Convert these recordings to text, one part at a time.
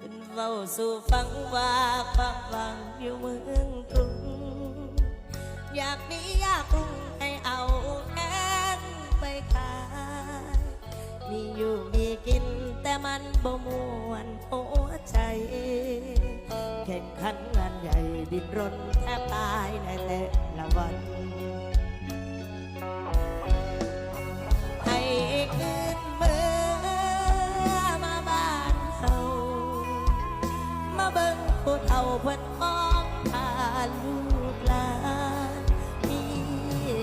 ขึ้นเฝ้าสู่ฟังว่าความหวังอยู่เมืองกรุง อยากหนีอยากกรุงให้เอาแอนไปขาย มีอยู่มีกินแต่มันบ่มวนหัวใจ แข่งขันงานใหญ่ดิ้นรนแทบตายในแต่ ผู้เฒ่าเพิ่นมองทาลูกหลานมี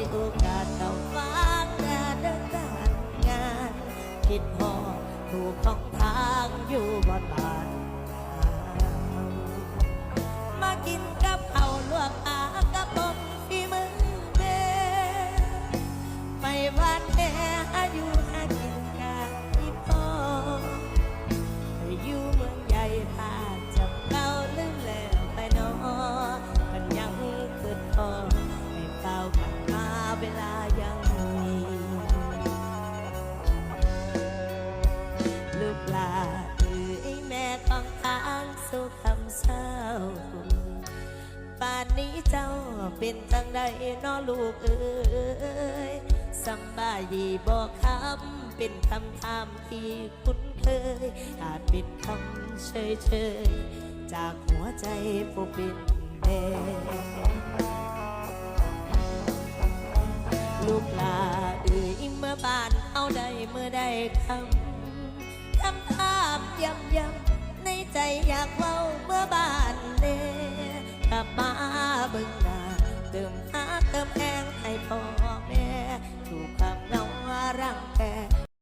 โอกาสเข้าฟังงานเดินการงาน คิดพอถูกของทางอยู่บนบา จ้าเป็นจังใดน้อลูกเอ้ยสำบายดีบอกคำเป็นคำถามที่คุ้นเคยอาจเป็นคำเฉยเฉยจากหัวใจผู้เป็นแม่ลูกหลาเอ้ยเมื่อบานเอาได้เมื่อได้คำคำถามย้ำย้ำในใจอยากเว้าเมื่อบานเน่กลับมา บิ่งหน้าเติมหาเติมแหงให้พ่อแม่ ถูกความเหงารังแก